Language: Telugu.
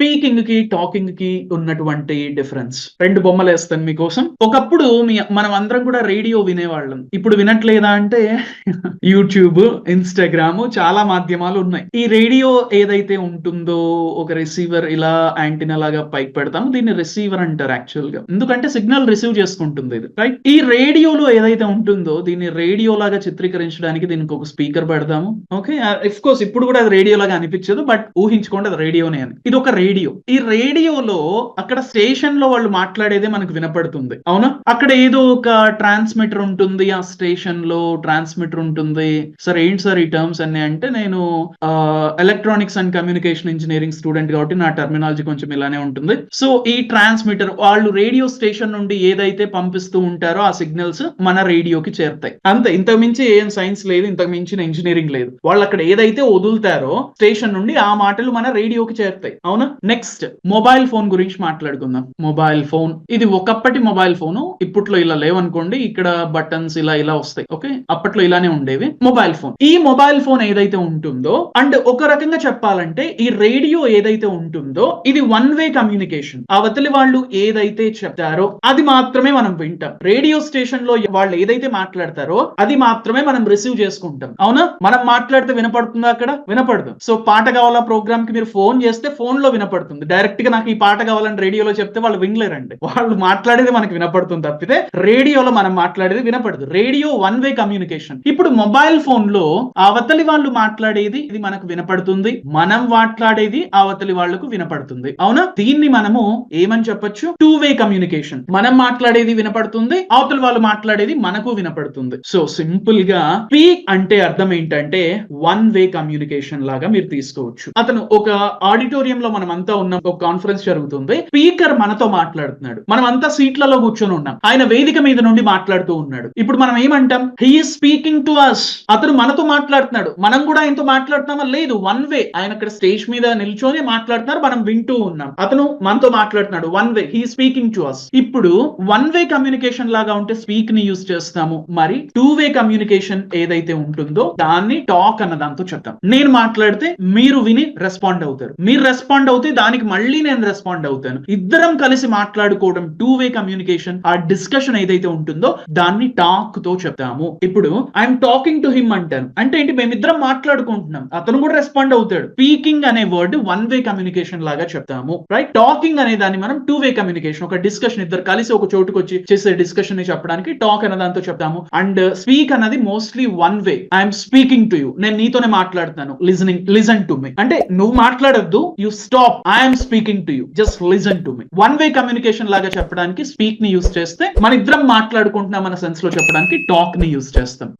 స్పీకింగ్కి టాకింగ్కి ఉన్నటువంటి డిఫరెన్స్. రెండు బొమ్మలు వేస్తాను మీకోసం. ఒకప్పుడు మీ మనం అందరం కూడా రేడియో వినేవాళ్ళం. ఇప్పుడు వినట్లేదా అంటే యూట్యూబ్ ఇన్స్టాగ్రామ్ చాలా మాధ్యమాలు ఉన్నాయి. ఈ రేడియో ఏదైతే ఉంటుందో ఒక రిసీవర్ ఇలా యాంటీనా లాగా పైకి పెడతాము దీన్ని రిసీవర్ అంటారు యాక్చువల్గా ఎందుకంటే సిగ్నల్ రిసీవ్ చేసుకుంటుంది ఇది రైట్? ఈ రేడియోలో ఏదైతే ఉంటుందో దీన్ని రేడియో లాగా చిత్రీకరించడానికి దీనికి ఒక స్పీకర్ పెడదాము ఓకే? కోర్స్ ఇప్పుడు కూడా అది రేడియో లాగా అనిపించదు బట్ ఊహించుకోండి అది రేడియోనే అని. ఇది ఒక రేడియో ఈ రేడియోలో అక్కడ స్టేషన్లో వాళ్ళు మాట్లాడేదే మనకు వినపడుతుంది. అవునా? అక్కడ ఏదో ఒక ట్రాన్స్మిటర్ ఉంటుంది ఆ స్టేషన్లో ట్రాన్స్మిటర్ ఉంటుంది. సార్ ఏంటి సార్ ఈ టర్మ్స్ అన్ని? అంటే నేను electronics and communication engineering student కాబట్టి నా టర్మినాలజీ కొంచెం ఇలానే ఉంటుంది. సో ఈ ట్రాన్స్మిటర్ వాళ్ళు రేడియో స్టేషన్ నుండి ఏదైతే పంపిస్తూ ఉంటారో ఆ సిగ్నల్స్ మన రేడియోకి చేరుతాయి. అంతే. ఇంతకు మించి ఏం సైన్స్ లేదు ఇంతకు మించిన ఇంజనీరింగ్ లేదు. వాళ్ళు అక్కడ ఏదైతే వదులుతారో స్టేషన్ నుండి ఆ మాటలు మన రేడియోకి చేరుతాయి. అవునా? నెక్స్ట్ మొబైల్ ఫోన్ గురించి మాట్లాడుకుందాం. మొబైల్ ఫోన్ ఇది ఒకప్పటి మొబైల్ ఫోన్ ఇప్పట్లో ఇలా లేవనుకోండి ఇక్కడ బటన్స్ ఇలా ఇలా వస్తాయి ఓకే అప్పట్లో ఇలానే ఉండేవి. మొబైల్ ఫోన్ ఈ మొబైల్ ఫోన్ ఏదైతే ఉంటుందో అండ్ ఒక రకంగా చెప్పాలంటే ఈ రేడియో ఏదైతే ఉంటుందో ఇది వన్ వే కమ్యూనికేషన్ అవతలి వాళ్ళు ఏదైతే చెప్తారో అది మాత్రమే మనం వింటాం. రేడియో స్టేషన్లో వాళ్ళు ఏదైతే మాట్లాడతారో అది మాత్రమే మనం రిసీవ్ చేసుకుంటాం. అవునా? మనం మాట్లాడితే వినపడుతుందా అక్కడ? వినపడదు. సో పాట కావాలా ప్రోగ్రామ్కి మీరు ఫోన్ చేస్తే ఫోన్లో వినపడుతుంది. డైరెక్ట్గా నాకు ఈ పాట కావాలని రేడియోలో చెప్తే వాళ్ళు వినలేరండి. వాళ్ళు మాట్లాడేది మనకి వినపడుతుంది తప్పితే రేడియోలో మనం మాట్లాడేది వినపడదు. Radio one way communication. ఇప్పుడు మొబైల్ ఫోన్లో అవతలి వాళ్ళు మాట్లాడేది ఇది మనకు వినపడుతుంది. మనం మాట్లాడేది అవతలి వాళ్ళకు వినపడుతుంది. అవునా? దీన్ని మనము ఏమని చెప్పొచ్చు? టూ వే కమ్యూనికేషన్ మనం మాట్లాడేది వినపడుతుంది అవతలి వాళ్ళు మాట్లాడేది మనకు వినపడుతుంది. సో సింపుల్గా స్పీక్ అంటే అర్థం ఏంటంటే వన్ వే కమ్యూనికేషన్ లాగా మీరు తీసుకోవచ్చు. అతను ఒక ఆడిటోరియం లో మనం మనమంతా ఉన్నాం ఒక కాన్ఫరెన్స్ జరుగుతుంది. స్పీకర్ మనతో మాట్లాడుతున్నాడు. మనం అంతా సీట్లలో కూర్చొని ఉన్నాం. ఆయన వేదిక మీద నుండి మాట్లాడుతూ ఉన్నాడు. ఇప్పుడు మనం ఏమంటాం? హీ స్పీకింగ్ టు అస్ అతను మనతో మాట్లాడుతున్నాడు. మనం కూడా ఆయనతో మాట్లాడుతున్నామా? లేదు. వన్ వే ఆయన అక్కడ స్టేజ్ మీద నిల్చొని మాట్లాడుతున్నారు. మనం వింటూ ఉన్నాం. అతను మనతో మాట్లాడుతున్నాడు. One way he speaking to us ఇప్పుడు వన్ వే కమ్యూనికేషన్ లాగా ఉంటే స్పీక్ని యూజ్ చేస్తాము. మరి టూ వే కమ్యూనికేషన్ ఏదైతే ఉంటుందో దాన్ని టాక్ అన్న దాంతో చెప్తాం. నేను మాట్లాడితే మీరు విని రెస్పాండ్ అవుతారు. మీరు రెస్పాండ్ అవుతే దానికి మళ్ళీ నేను రెస్పాండ్ అవుతాను. ఇద్దరం కలిసి మాట్లాడుకోవడం టూ వే కమ్యూనికేషన్ ఆ డిస్కషన్ ఏదైతే ఉంటుందో దాన్ని టాక్తో చెప్తాము. ఇప్పుడు ఐఎమ్ టాకింగ్ టు హిమ్ అంటాను. అంటే ఏంటి మేమిద్దరం మాట్లాడుకుంటున్నాం. అతను కూడా రెస్పాండ్ అవుతాడు. స్పీకింగ్ అనే వర్డ్ వన్ వే కమ్యూనికేషన్ లాగా చెప్తాము. రైట్ టాకింగ్ అనే దాన్ని మనం టూ వే కమ్యూనికేషన్ ఒక డిస్కషన్ ఇద్దరు కలిసి ఒక చోటుకు వచ్చి చేసే డిస్కషన్ని చెప్పడానికి టాక్ అనే దాంతో చెప్తాము. అండ్ స్పీక్ uh, అన్నది mostly one way I'm speaking to you నేను నీతోనే మాట్లాడుతాను లిజనింగ్ లిజన్ టు మీ అంటే నువ్వు మాట్లాడొద్దు you stop I'm speaking to you just listen to me one way communication లాగా చెప్పడానికి స్పీక్ని యూస్ చేస్తే మన ఇద్దరం మాట్లాడుకుంటున్నాం మన సెన్స్లో చెప్పడానికి టాక్ని యూస్ చేస్తాం.